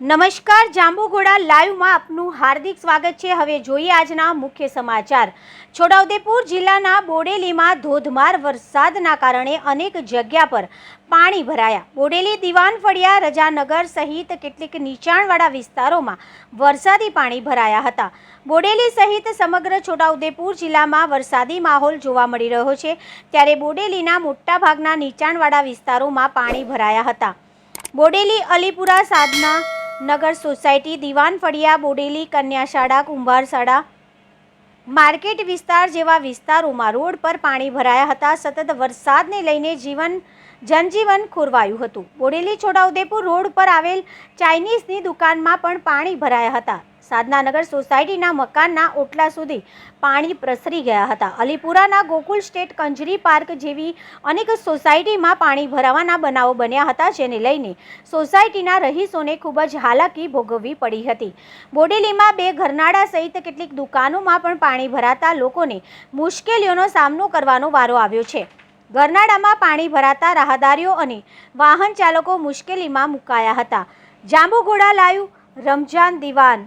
નમસ્કાર, જાંબુઘોડા લાઈવમાં આપનું હાર્દિક સ્વાગત છે. હવે જોઈએ આજના મુખ્ય સમાચાર. છોટાઉદેપુર જિલ્લાના બોડેલીમાં ધોધમાર વરસાદના કારણે અનેક જગ્યા પર પાણી ભરાયા. બોડેલી દિવાન ફળિયા રજાનગર સહિત કેટલીક નીચાણવાળા વિસ્તારોમાં વરસાદી પાણી ભરાયા હતા. બોડેલી સહિત સમગ્ર છોટાઉદેપુર જિલ્લામાં વરસાદી માહોલ જોવા મળી રહ્યો છે. ત્યારે બોડેલીના મોટાભાગના નીચાણવાળા વિસ્તારોમાં પાણી ભરાયા હતા. બોડેલી અલીપુરા સાધના નગર સોસાયટી દિવાન ફળિયા બોડેલી કન્યા શાળા કુંભાર શાળા. માર્કેટ વિસ્તાર જેવા વિસ્તારોમાં રોડ પર પાણી ભરાયા હતા. સતત વરસાદને લઈને જીવન, જનજીવન ખોરવાયું હતું. બોડેલી છોટાઉદેપુર રોડ પર આવેલ ચાઇનીઝની દુકાનમાં પણ પાણી ભરાયા હતા. સાધનાનગર સોસાયટીના મકાનના ઓટલા સુધી પાણી પ્રસરી ગયા હતા. અલીપુરાના ગોકુલ સ્ટેટ કંજરી પાર્ક જેવી અનેક સોસાયટીમાં પાણી ભરાવાના બનાવો બન્યા હતા, જેને લઈને સોસાયટીના રહીશોને ખૂબ જ હાલાકી ભોગવવી પડી હતી. બોડેલીમાં બે ઘરનાળા સહિત કેટલીક દુકાનોમાં પણ પાણી ભરાતા લોકોને મુશ્કેલીઓનો સામનો કરવાનો વારો આવ્યો છે. ગરનાળામાં પાણી ભરાતા રાહદારીઓ અને વાહન ચાલકો મુશ્કેલીમાં મુકાયા હતા. જાંબુઘોડા લાયું રમજાન દિવાન